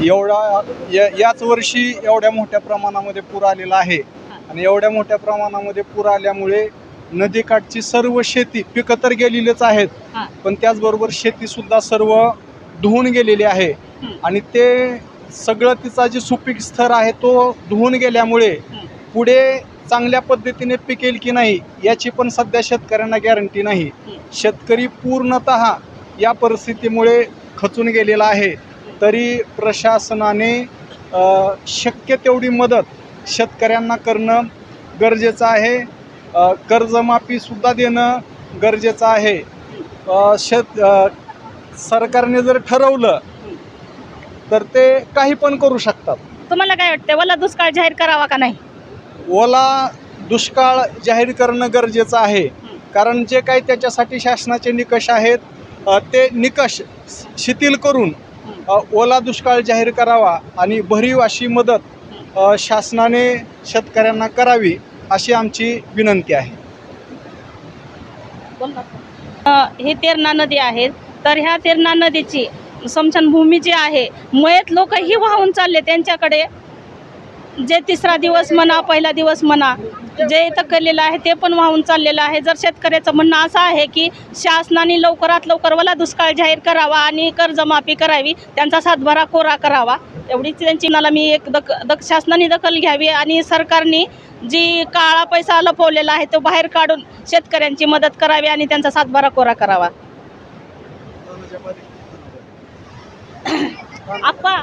एवढा या- याच वर्षी एवढ्या मोठ्या प्रमाणामध्ये पूर आलेला आहे आणि एवढ्या मोठ्या प्रमाणामध्ये पूर आल्यामुळे नदीकाठची सर्व शेती पिकं तर गेलेलीच आहेत. पण त्याचबरोबर शेती सुद्धा सर्व धुवून गेलेली आहे. आणि ते सगळं तिचा जे सुपीक स्तर आहे तो धुवून गेल्यामुळे. पुढे चांगल्या पद्धतीने पिकेल की नाही याची पण सध्या शेतकऱ्यांना गॅरंटी नाही. शेतकरी पूर्णत या परिस्थितीमुळे खचून गेलेला आहे तरी प्रशासनाने शक्य तेवढी मदत शेतकऱ्यांना करणं गरजेचं आहे. कर्जमाफीसुद्धा देणं गरजेचं आहे. शेत सरकारने जर ठरवलं तर ते काही पण करू शकतात. तुम्हाला काय वाटतं वला दुष्काळ जाहीर करावा का नाही? ओला दुष्काळ जाहीर करणं गरजेचं आहे. कारण जे काही त्याच्यासाठी शासनाचे निकष आहेत ते निकष शिथिल करून ओला दुष्काळ जाहीर करावा आणि भरीव अशी मदत शासनाने शेतकऱ्यांना करावी अशी आमची विनंती आहे. हे ही तेरणा नदी आहे तर ह्या तेरणा नदीची समशनभूमी जी आहे मयत लोक ही वाहून चालले त्यांच्याकडे. जे तिसरा दिवस म्हणा पहिला दिवस म्हणा जे इथं केलेलं आहे ते पण वाहून चाललेलं आहे. जर शेतकऱ्याचं म्हणणं असं आहे की शासनाने लवकरात लवकर मला दुष्काळ जाहीर करावा आणि कर्जमाफी करावी त्यांचा सातबारा कोरा करावा एवढीच त्यांची मला मी एक दक दक शासनाने दखल घ्यावी आणि सरकारने जी काळा पैसा लपवलेला आहे तो बाहेर काढून शेतकऱ्यांची मदत करावी आणि त्यांचा सातबारा कोरा करावा. आप्पा